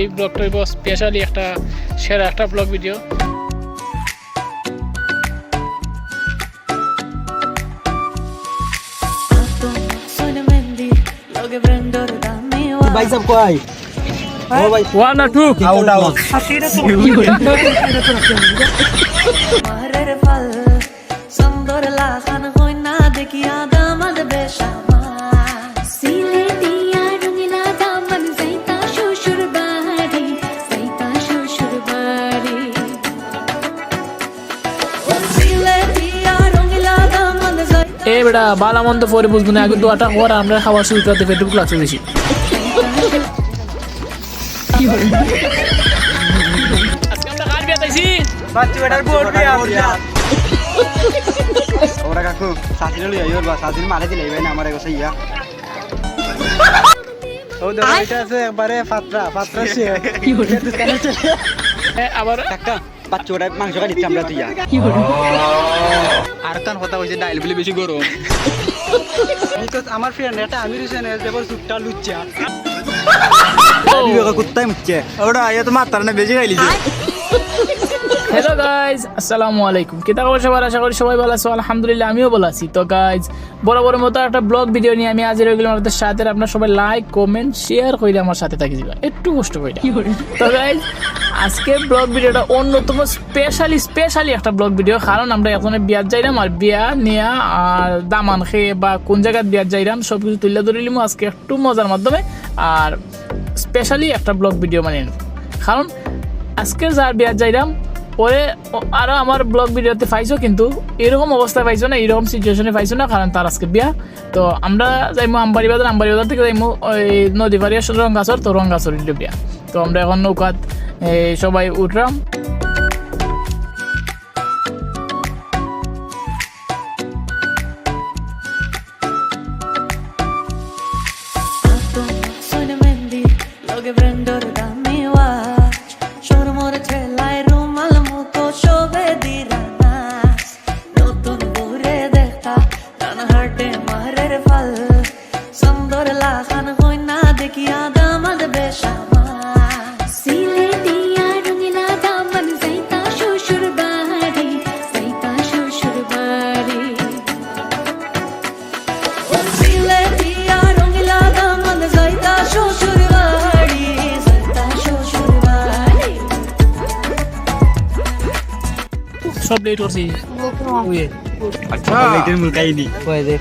এই ব্লগটা হইব স্পেশালি একটা সেরা একটা ব্লগ ভিডিও ভাই সব কয় ওয়ান আর টু আউট আউট বেটা বালা মন্দ পরে বুঝব না আগে দোয়াটা কর আমরা খাওয়া শুরু করতে পেটুক লাগছে বেশি ওরা কাকু সাথীরা লই আইও বা সাথীর মারে দিলে ভাই না আমার এগো সাইয়া ও এটা আছে একবারে পাত্রা পাত্রা সে এ, আবার? কাকা বাচ্চা ওটা মাংস খাই দিচ্ছি আমরা তুইয়া। আর কান কথা কইছে ডাইল বলে বেশি গরম। আমার ফ্রেন্ড এটা আমি রুছেন দেবর সুটটা লুচ্চা। কুত্তাই মুচ্ছে। ওটা আইয়া তো মাতার না বেশি খাইলিছে হ্যালো গাইজ আসসালামু আলাইকুম কেতা খবর সবার? আশা করি সবাই ভালো আছো। আলহামদুলিল্লাহ আমিও ভালো আছি। তো গাইজ বড় বড় মতো একটা ব্লগ ভিডিও নিয়ে আমি আজ রয়ে গেলাম আপনাদের সাথে। আপনার সবাই লাইক কমেন্ট শেয়ার করে আমার সাথে থাকি দিবা। একটু কষ্ট করে তো গাইজ আজকে ব্লগ ভিডিওটা অন্যতম স্পেশালি স্পেশালি একটা ব্লগ ভিডিও কারণ আমরা এখন বিয়ার যাইলাম আর বিয়া নিয়া আর দামান খেয়ে বা কোন জায়গায় বিয়ার যাইলাম সব কিছু তুলে ধরিলাম আজকে একটু মজার মাধ্যমে। আর স্পেশালি একটা ব্লগ ভিডিও মানে কারণ আজকে যার বিয়ার যাইলাম পরে আরও আরও আমার ব্লগ ভিডিওতে পাইছো, কিন্তু এরকম অবস্থা পাইছো না, এরকম সিচুয়েশনে পাইছো না, কারণ তার আজকে বিয়া। তো আমরা যাইমো আম্বারি বাজার আম্বারি বাজার থেকে যাইমো, ওই নদী পাড়ি আসলে রঙ্গাচর তো রঙ্গাচর বিয়া। তো আমরা এখন নৌকাত সবাই উঠলাম। সব লেট করছি উয়ে আচ্ছা লাইটের মুলকাইনি কয় দে।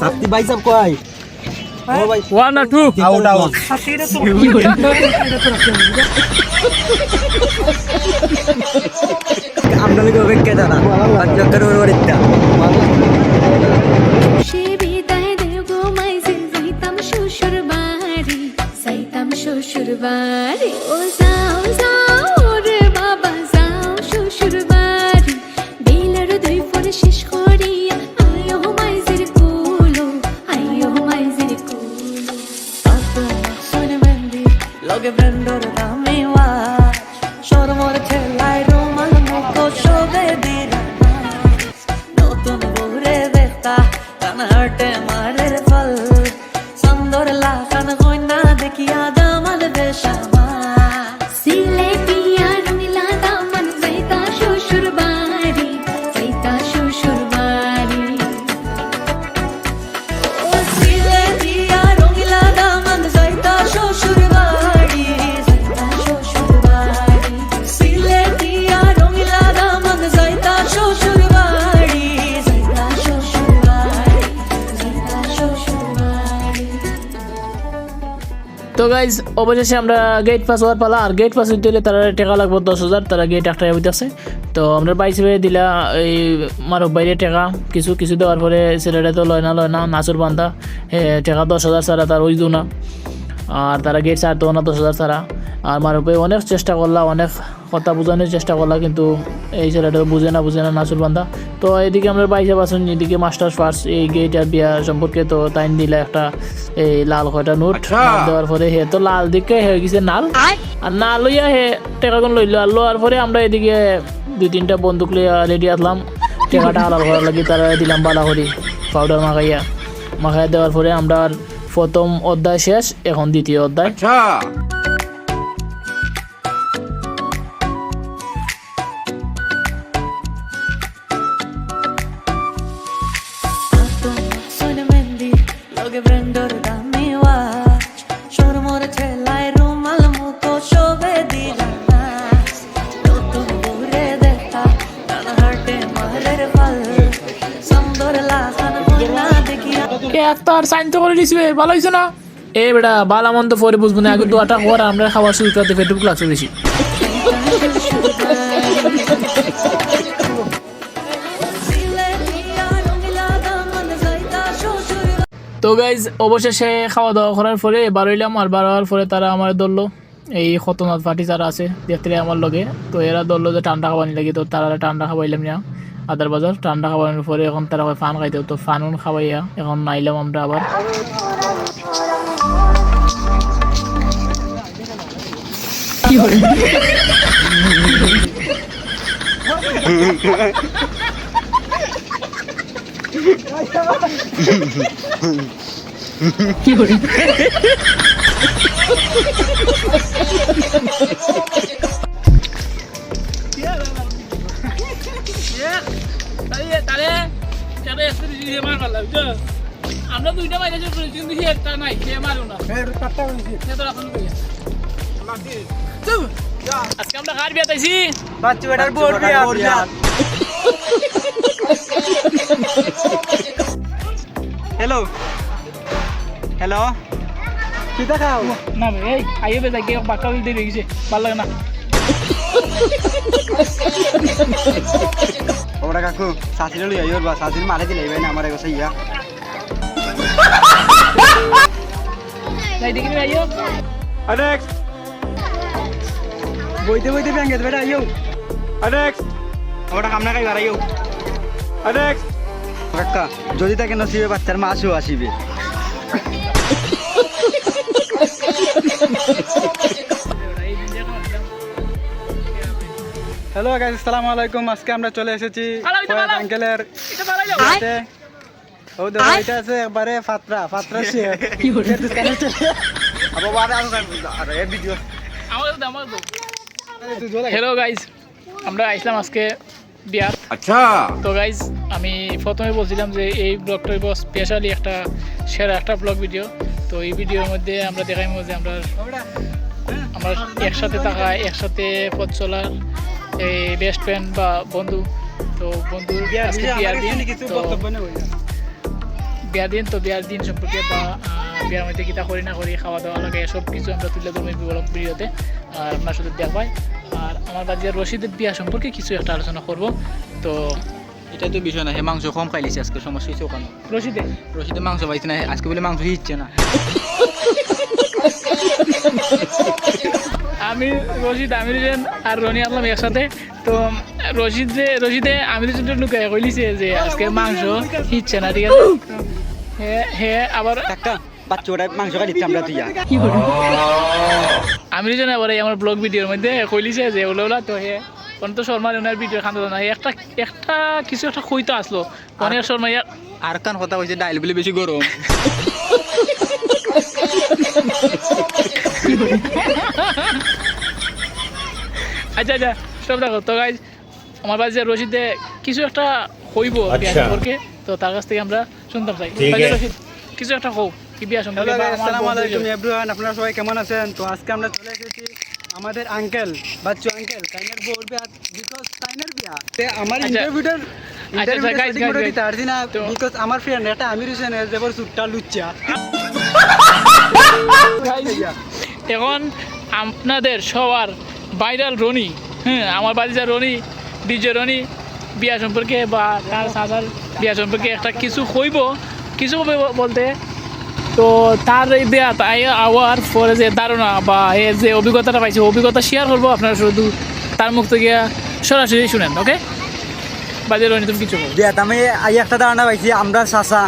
সাপ্তি ভাই সাহেব কয়? ও ভাই। ওয়ান না টু আউট আউট আমরা লোক অপেক্ষা দাঁড়া। পাঁচজনের ওর সে বিদায় দেব গো মাইসে সাইতাম শ্বশুর বাড়ি সাইতাম শ্বশুর বাড়ি ও যাও। Mendy, lo che prendo da me তো গাইজ অবশেষে আমরা গেট পাস হওয়ার পালা। আর গেট পাস হলে তারা টাকা লাগবে দশ হাজার, তারা গেট একটা হইতেছে। তো আমরা বাইশ হিসেবে দিলা, এই মারক বাইরে টাকা। কিছু কিছু দেওয়ার পরে ছেলেটা তো লয় না লয় না, নাচুর বান্ধা টাকা দশ হাজার ছাড়া তার ওই না। আর তারা গেট ছাড়তো না দশ হাজার ছাড়া। আর মারুপে অনেক চেষ্টা করলাম অনেক বোঝানোর চেষ্টা করলা কিন্তু এই ছেলেটা বুঝে না বুঝে না নাচুর বান্ধা তো এদিকে আমরা বাইশে বাসন এদিকে মাস্টার ফার্স্ট এই গেট আর বিয়া সম্পর্কে তো তাই দিলা একটা এই লাল কয়টা নোট নোট দেওয়ার পরে হে তো লাল দিকে হয়ে গেছে নাল। আর না লইয়া হে টেকাগুন লইলো। আর লোয়ার পরে আমরা এদিকে দুই তিনটা বন্দুক লইয়া রেডি আসলাম টেকাটা হালাল করার লাগি তারা দিলাম বালা করি পাউডার মাখাইয়া। মাখাইয়া দেওয়ার পরে আমরা আর প্রথম অধ্যায় শেষ এখন দ্বিতীয় অধ্যায়। এ সাইন তো করে ভালো না? এ বেটা বালা মন্দ পরে বুঝব না আগে হওয়ার আমরা খাওয়ার শুরু করতে ফেটুক লাগছে বেশি তো গাইজ অবশেষে খাওয়া দাওয়া করার পরে বার হইলাম আর বার হওয়ার পরে তারা আমার ধরলো। এই খতনাথ পার্টি যারা আছে দেখতে আমার লগে। তো এরা ধরলো যে ঠান্ডা খাবানি লাগে তো তারা ঠান্ডা খাবাইলাম না। আদার বাজার ঠান্ডা খাবানোর পরে এখন তারা কয় ফান খাইতে তো ফানুন খাওয়াইয়া এখন নাইলাম আমরা আবার। আমরা দুইটা মাইলে কিন্তু একটা নাই সে মারো না আজকে আমরা কার বিয়ে তাইছি বাচ্চা বেটার বোর বিয়া। হ্যালো হ্যালো কি দেখাও? না এই আইয়ে বে যাই বাক্কা দিয়ে গেছে ভালো লাগে না। ওরা কাকু সাথীরা লই আইওর বা সাথীর মারে দিলে ভাই না আমার এগো সাইয়া যাই দেখি আইও নেক্সট বইতে বইতে ব্যাঙ্গে বেটা আইও নেক্সট ওটা কামনা খাই বাড়াইও কাকা যদি তাকে নসিবে বাচ্চার মাছও আসিবে। হ্যালো গাইস আসসালামু আলাইকুম। আজকে আমরা চলে এসেছি। আঙ্কেলের এটা ভালো যাও বাড়িতে। ও দেখো এটা আছে একবারে ফাত্রা ফাত্রা সে হ্যালো গাইজ আমরা আইসলাম আজকে বিয়ার আচ্ছা। তো গাইজ আমি প্রথমে বলছিলাম যে এই ব্লগটা হইব স্পেশালি একটা সেরা একটা ব্লগ ভিডিও তো এই ভিডিওর মধ্যে আমরা দেখাইব যে আমরা আমরা একসাথে থাকা একসাথে পথ চলার এই বেস্ট ফ্রেন্ড বা বন্ধু। তো বন্ধু বিয়ার দিন তো বিয়ার দিন তো বিয়ার দিন সম্পর্কে বা বিয়ার মধ্যে কিতা করি না করি খাওয়া দাওয়া লাগে সব কিছু আমরা তুলে ধরবো ব্লগ ভিডিওতে আর আপনার সাথে দেখবাই আর আমার বাড়ি রশিদের বিয়া সম্পর্কে কিছু একটা আলোচনা করব। তো এটা তো বিষয় না হে মাংস কম খাইলিছে আজকে সমস্যা হয়েছে ওখানে। রশিদে? রশিদে মাংস পাইছে না আজকে বলে মাংস হিচ্ছে না। আমি রশিদ আমির হোসেন আর রনি আসলাম একসাথে। তো রশিদ যে রশিদে আমির হোসেনটা লুকায় কইলিছে যে আজকে মাংস হিচ্ছে না ঠিক আছে? হে হে আবার বাচ্চা ওটা মাংস খাই দিচ্ছি আমরা তুই আমির হোসেন আবার এই আমার ব্লগ ভিডিওর মধ্যে কইলিছে যে ওলা ওলা তো হে অন্ত শর্মা ওনার ভিডিও খান্দ না। একটা একটা কিছু একটা কইতে আসলো। অনেক শর্মা ইয়া আর কান কথা কইছে ডাইল বলে বেশি গরম। আচ্ছা আচ্ছা সব দেখো তো গাইজ আমার বাড়ি রশিদে কিছু একটা হইব সম্পর্কে তো তার কাছ থেকে আমরা শুনতাম চাই। রশিদ কিছু একটা হোক আসসালামু আলাইকুম এভরিওয়ান আপনারা সবাই কেমন আছেন? তো আজকে আমরা চলে এসেছি আমাদের আঙ্কেল বাচ্চু আঙ্কেল তাইনের বোর বিয়া বিকজ বিয়া। তে আমার আচ্ছা। ইন্টারভিউটার আচ্ছা, আমার ফ্রেন্ড এটা আমির হোসেন সুটটা লুচ্চা। এখন আপনাদের সবার ভাইরাল রনি হ্যাঁ আমার বাড়ি যা রনি ডিজে রনি বিয়া সম্পর্কে বা তার সাদার বিয়া সম্পর্কে একটা কিছু হইব কিছু বলতে তো তার এই বিয়া তাই আওয়ার পরে যে ধারণা বা এ যে অভিজ্ঞতাটা পাইছে অভিজ্ঞতা শেয়ার করব। আপনারা শুধু তার মুখ থেকে সরাসরি শুনেন ওকে বাজে রনি তুমি কিছু বলো। বিয়াত আমি আই একটা ধারণা পাইছি আমরা সাসা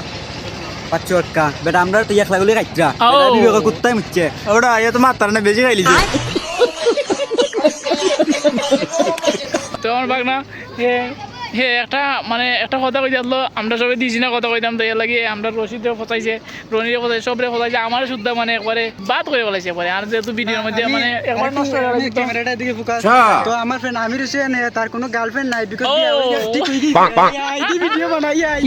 একটা বেটা আমরা তুই এক লাগুলি খাইছা ও। বিবেক কুত্তাই মুচ্ছে ওটা আইয়া তো মাতার না বেশি খাইলিছে তো আমার বাগনা এ হে একটা মানে একটা কথা কই দিলো আমরা সবাই দিছি না কথা কইতাম তাই লাগে আমরা রশিদে ফসাইছে রনিরে ফসাইছে সবরে ফসাইছে আমার শুদ্ধ মানে একবারে বাদ করে বলাইছে একবারে। আর যেহেতু ভিডিওর মধ্যে মানে একবার নষ্ট হয়ে তো। ক্যামেরাটার দিকে ফোকাস তো আমার ফ্রেন্ড আমির হোসেন তার কোনো গার্লফ্রেন্ড নাই বিকজ ভিডিও বানাই আই